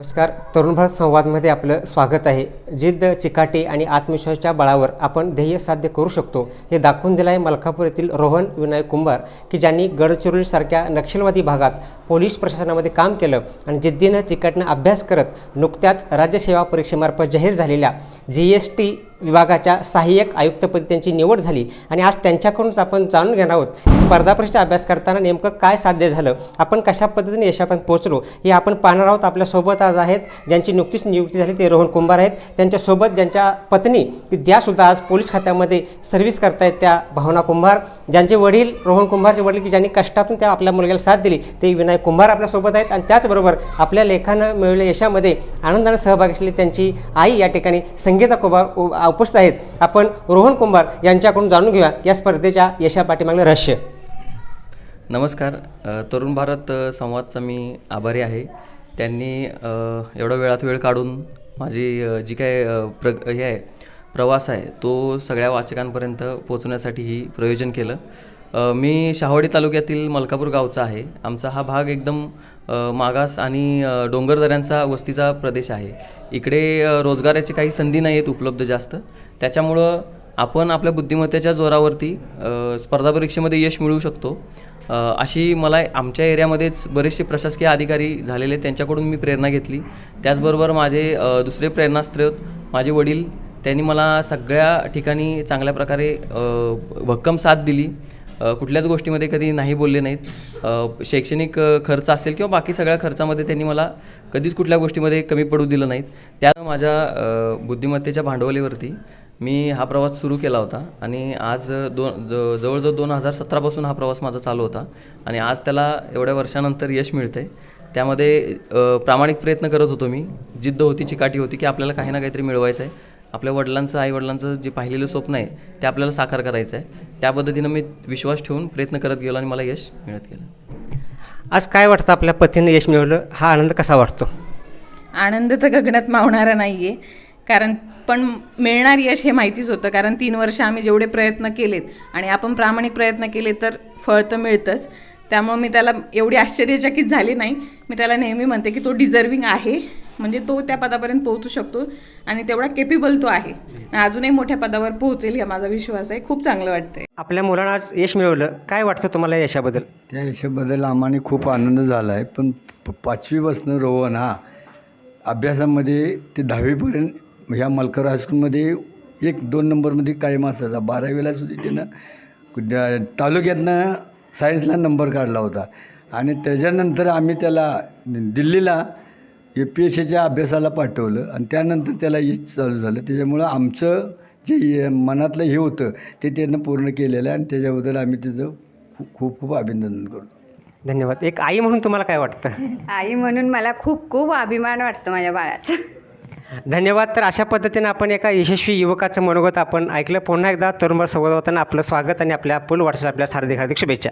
नमस्कार. तरुण भारत संवादमध्ये आपलं स्वागत आहे. जिद्द चिकाटी आणि आत्मविश्वासाच्या बळावर आपण ध्येय साध्य करू शकतो हे दाखवून दिलं आहे मलकापूर येथील रोहन विनायक कुंभार की ज्यांनी गडचिरोलीसारख्या नक्षलवादी भागात पोलीस प्रशासनामध्ये काम केलं आणि जिद्दीनं चिकाटनं अभ्यास करत नुकत्याच राज्यसेवा परीक्षेमार्फत जाहीर झालेल्या जी एस टी विभागाच्या सहाय्यक आयुक्तपदी त्यांची निवड झाली आणि आज त्यांच्याकडूनच आपण जाणून घेणार आहोत स्पर्धा परीक्षा अभ्यास करताना नेमकं काय साध्य झालं आपण कशा पद्धतीने यशापर्यंत पोहोचलो हे आपण पाहणार आहोत. आपल्यासोबत आज आहेत ज्यांची नुकतीच नियुक्ती झाली ते रोहन कुंभार आहेत. त्यांच्यासोबत ज्यांच्या पत्नी त्यासुद्धा आज पोलीस खात्यामध्ये सर्व्हिस करतायत त्या भावना कुंभार. ज्यांचे वडील रोहन कुंभारचे वडील की ज्यांनी कष्टातून त्या आपल्या मुलग्याला साथ दिली ते विनायक कुंभार आपल्यासोबत आहेत आणि त्याचबरोबर आपल्या लेखानं मिळवलेल्या यशामध्ये आनंदाने सहभागी असलेली त्यांची आई या ठिकाणी संगीता कुंभार उ- उपस्थित आहेत. आपण रोहन कुंभार यांच्याकडून जाणून घेऊया या स्पर्धेच्या यशा पाठीमागलं रहस्य. नमस्कार. तरुण भारत संवादचा मी आभारी आहे. त्यांनी अ, एवढा वेळात वेळ काढून माझी जी काय प्र हे आहे प्रवास आहे तो सगळ्या वाचकांपर्यंत पोचण्यासाठी ही प्रयोजन केलं. मी शहावाडी तालुक्यातील मलकापूर गावचा आहे. आमचा हा भाग एकदम मागास आणि डोंगरदऱ्यांचा वस्तीचा प्रदेश आहे. इकडे रोजगाराची काही संधी नाही आहेत उपलब्ध जास्त. त्याच्यामुळं आपण आपल्या बुद्धिमत्तेच्या जोरावरती स्पर्धा परीक्षेमध्ये यश मिळवू शकतो. अशी मला आमच्या एरियामध्येच बरेचसे प्रशासकीय अधिकारी झालेले आहेत, त्यांच्याकडून मी प्रेरणा घेतली. त्याचबरोबर माझे दुसरे प्रेरणास्त्रोत माझे वडील त्यांनी मला सगळ्या ठिकाणी चांगल्या प्रकारे भक्कम साथ दिली. कुठल्याच गोष्टीमध्ये कधी नाही बोलले नाहीत. शैक्षणिक खर्च असेल किंवा बाकी सगळ्या खर्चामध्ये त्यांनी मला कधीच कुठल्या गोष्टीमध्ये कमी पडू दिलं नाहीत. त्यानं माझ्या बुद्धिमत्तेच्या भांडवलीवरती मी हा प्रवास सुरू केला होता आणि आज दोन ज जवळजवळ दोन हजार सतरापासून हा प्रवास माझा चालू होता आणि आज त्याला एवढ्या वर्षानंतर यश मिळतं आहे त्यामध्ये प्रामाणिक प्रयत्न करत होतो मी. जिद्द होती चिकाटी होती की आपल्याला काही ना काहीतरी मिळवायचं आहे आपल्या वडिलांचं आईवडिलांचं जे पाहिलेलं स्वप्न आहे ते आपल्याला साकार करायचं आहे. त्या पद्धतीनं मी विश्वास ठेवून प्रयत्न करत गेलो आणि मला यश मिळत गेलं. आज काय वाटतं आपल्या पतीने यश मिळवलं? हा आनंद कसा वाटतो? आनंद तर गगनात मावणारा नाही आहे कारण पण मिळणार यश हे माहितीच होतं. कारण तीन वर्ष आम्ही जेवढे प्रयत्न केलेत आणि आपण प्रामाणिक प्रयत्न केले तर फळ तर मिळतंच. त्यामुळं मी त्याला एवढी आश्चर्यचकित झाली नाही. मी त्याला नेहमी म्हणते की तो डिझर्विंग आहे. म्हणजे तो त्या पदापर्यंत पोहोचू शकतो आणि तेवढा केपेबल तो आहे. आणि अजूनही मोठ्या पदावर पोहोचेल हा माझा विश्वास आहे. खूप चांगलं वाटतंय. आपल्या मुलांना आज यश मिळवलं. काय वाटतं तुम्हाला या यशाबद्दल? त्या यशाबद्दल आम्हाला खूप आनंद झाला आहे पण पाचवीपासनं रोहन हा अभ्यासामध्ये ते दहावीपर्यंत ह्या मलकर हायस्कूलमध्ये एक दोन नंबरमध्ये कायम असायचा. बारावीला सुद्धा त्यानं तालुक्यातनं सायन्सला नंबर काढला होता. आणि त्याच्यानंतर आम्ही त्याला दिल्लीला ए पी एस सीच्या अभ्यासाला पाठवलं आणि त्यानंतर त्याला यश चालू झालं. त्याच्यामुळं आमचं जे मनातलं हे होतं ते त्यानं पूर्ण केलेलं आहे आणि त्याच्याबद्दल आम्ही त्याचं खूप खूप खूप अभिनंदन करतो. धन्यवाद. एक आई म्हणून तुम्हाला काय वाटतं? आई म्हणून मला खूप खूप अभिमान वाटतो माझ्या बाळाचा. धन्यवाद. तर अशा पद्धतीने आपण एका यशस्वी युवकाचं मनोगत आपण ऐकलं. पुन्हा एकदा तरुण संवाद होताना आपलं स्वागत आणि आपल्या पूल वाटसाठी आपल्या हार्दिक हार्दिक शुभेच्छा.